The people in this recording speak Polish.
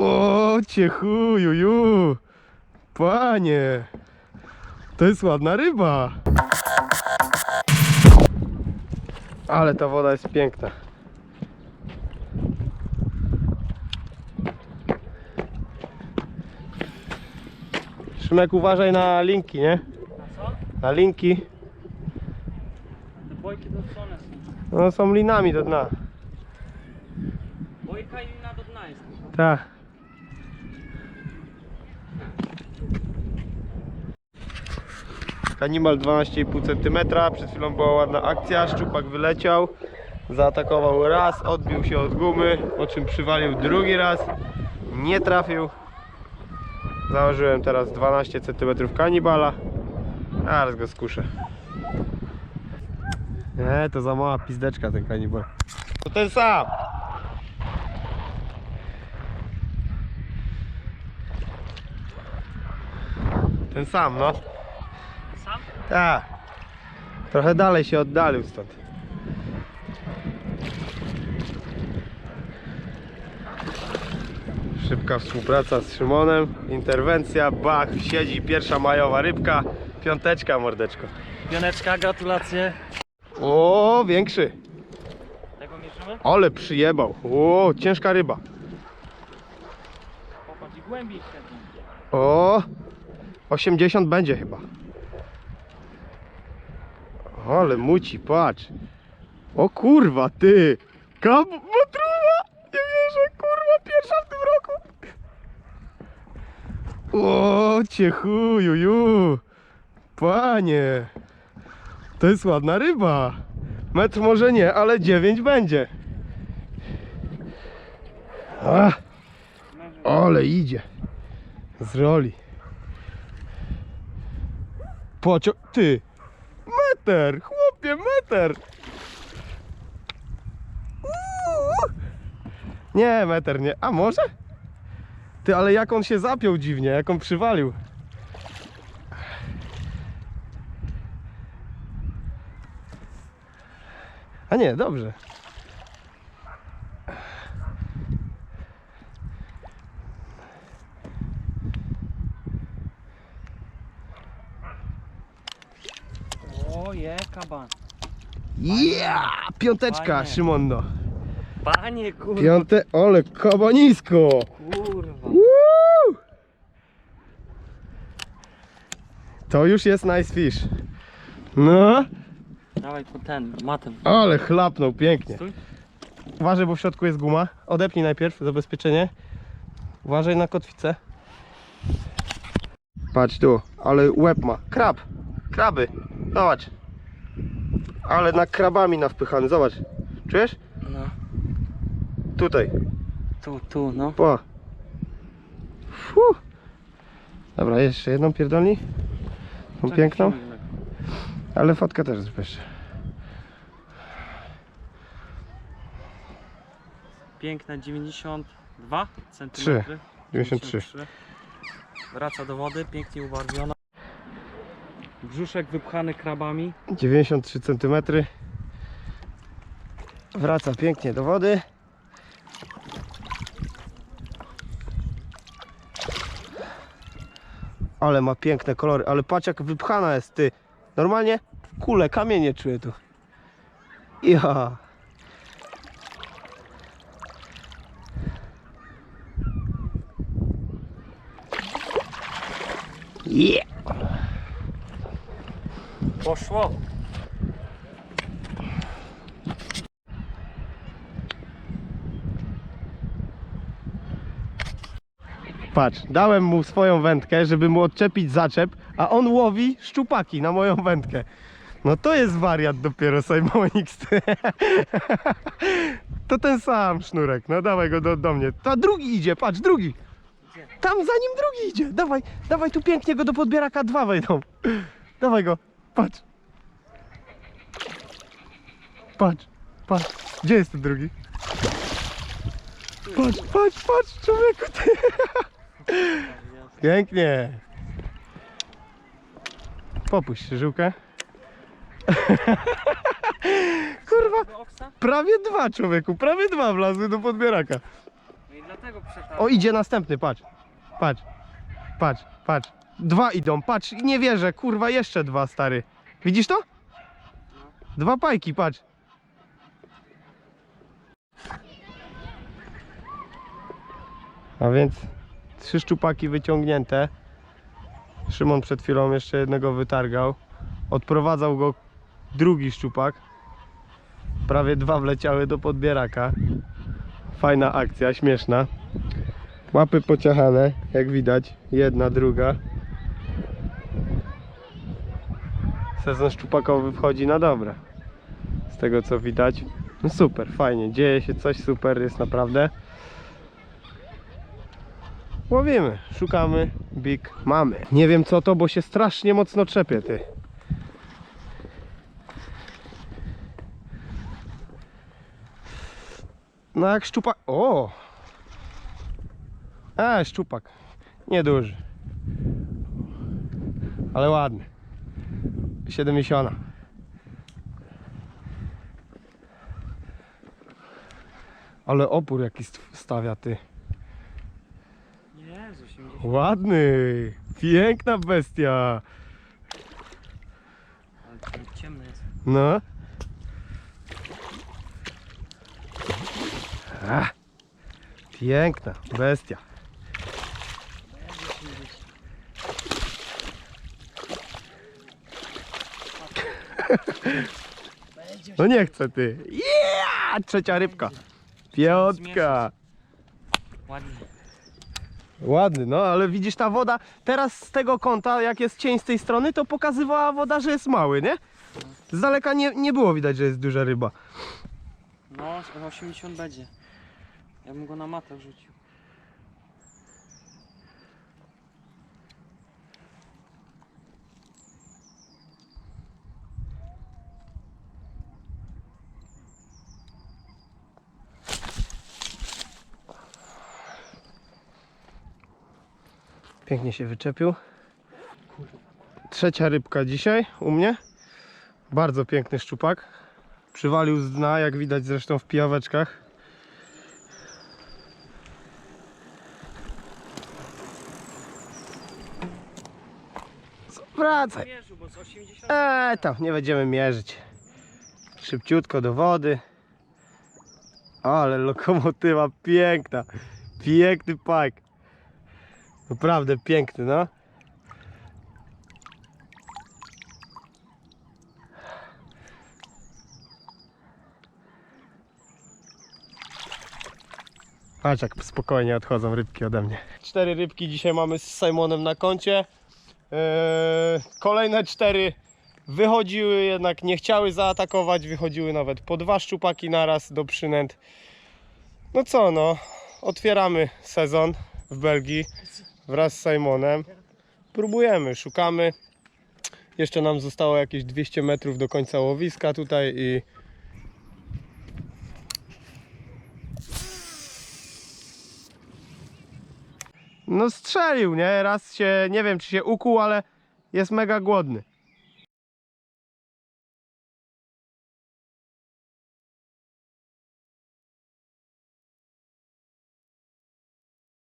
O, cię chujuju. Panie. To jest ładna ryba. Ale ta woda jest piękna. Szymek uważaj na linki, nie? Na co? Na linki. Te bojki do co one są? No są linami do dna. Bojka i na do dna jest. Tak. Kanimal 12,5 cm. Przed chwilą była ładna akcja. Szczupak wyleciał. Zaatakował raz, odbił się od gumy, po czym przywalił drugi raz. Nie trafił. Założyłem teraz 12 cm kanibala. Zaraz go skuszę. Nie, to za mała pizdeczka ten kanibal. To ten sam. Ten sam, no. Tak. Trochę dalej się oddalił stąd. Szybka współpraca z Szymonem. Interwencja, bach, siedzi pierwsza majowa rybka. Piąteczka, mordeczko. Pioneczka, gratulacje. O, większy. Tego mierzymy? Ale przyjebał. O, ciężka ryba. Popatrz i głębiej średni. O, 80 będzie chyba. Ale muci, patrz. O kurwa, ty. Kab. Nie wierzę, kurwa, pierwsza w tym roku. O, cię chujuju. Panie. To jest ładna ryba. Metr może nie, ale 9 będzie. Ach, ale idzie. Z roli. Pocio... Ty! Meter! Chłopie, meter! Uuu. Nie, meter nie. A może? Ty, ale jak on się zapiął dziwnie, jak on przywalił. A nie, dobrze. Yeah! Piąteczka, Fajnie. Szymonno. Panie kurwa. Piąte... Ole, kabanisko! Kurwa. Woo! To już jest nice fish. No, Dawaj po ten, matem. ale chlapnął pięknie. Stój. Uważaj, bo w środku jest guma. Odepnij najpierw zabezpieczenie. Uważaj na kotwicę. Patrz tu, ale łeb ma. Krab. Kraby. Zobacz. Ale na krabami nawpychany. Zobacz. Czujesz? No. Tutaj. Tu, tu, no. Po. Fu. Dobra, jeszcze jedną pierdolni. Tą Czekaj, piękną. lekko. Ale fotkę też zrób jeszcze. Piękne 92 cm. Trzy. 93. Wraca do wody, pięknie ubarwiona. Brzuszek wypchany krabami. 93 cm. Wraca pięknie do wody. Ale ma piękne kolory, ale patrz jak wypchana jest ty. Normalnie kule, kamienie czuję tu. Ja. Yeah. Poszło. Patrz, dałem mu swoją wędkę, żeby mu odczepić zaczep, a on łowi szczupaki na moją wędkę. No to jest wariat dopiero Simonix. To ten sam sznurek, no dawaj go do, do mnie. To drugi idzie, patrz, drugi. Tam za nim drugi idzie. Dawaj, dawaj tu pięknie go do podbieraka dwa wejdą. Dawaj go, patrz. Patrz, patrz. Gdzie jest ten drugi? Patrz, patrz, patrz, człowieku ty. Pięknie. Popuść żyłkę. Kurwa, prawie dwa człowieku, prawie dwa wlazły do podbieraka. No i dla Dlatego przetarł. O, idzie następny, patrz. Patrz. Patrz, patrz. Dwa idą, patrz. Nie wierzę, kurwa, jeszcze dwa, stary. Widzisz to? Dwa pajki, patrz. A więc trzy szczupaki wyciągnięte. Szymon przed chwilą jeszcze jednego wytargał. Odprowadzał go drugi szczupak. Prawie dwa wleciały do podbieraka. Fajna akcja, śmieszna. Łapy pociachane, jak widać. Jedna, druga. Sezon szczupakowy wchodzi na dobre. Z tego co widać. No super, fajnie. Dzieje się coś super, jest naprawdę. Łowimy, szukamy, big mamy. Nie wiem co to, bo się strasznie mocno trzepie, ty. No jak szczupak. O! E, szczupak. Nieduży. Ale ładny. 70. Ale opór jaki st- stawia ty. 80. Ładny. Piękna bestia. Ale ciemny jest. No. A, piękna bestia. Będzie 80. No nie chcę ty. Yeah! Trzecia rybka. Piątka. Ładnie. Ładny, no ale widzisz ta woda teraz z tego kąta, jak jest cień z tej strony, to pokazywała woda, że jest mały, nie? Z daleka nie, nie było widać, że jest duża ryba. No, z 80 będzie. Ja bym go na matę wrzucił. Pięknie się wyczepił. Trzecia rybka dzisiaj u mnie. Bardzo piękny szczupak. Przywalił z dna, jak widać zresztą w pijaweczkach. Wracaj. Mierzył, bo z 80 Eee, tam nie będziemy mierzyć. Szybciutko do wody. Ale lokomotywa piękna. Piękny pajk. Naprawdę piękny, no. Patrz jak spokojnie odchodzą rybki ode mnie. Cztery rybki dzisiaj mamy z Simonem na koncie. Eee, kolejne cztery wychodziły, jednak nie chciały zaatakować. Wychodziły nawet po dwa szczupaki naraz do przynęt. No co no, otwieramy sezon w Belgii wraz z Simonem. Próbujemy, szukamy. Jeszcze nam zostało jakieś 200 metrów do końca łowiska tutaj i No strzelił, nie? Raz się, nie wiem czy się ukuł, ale jest mega głodny.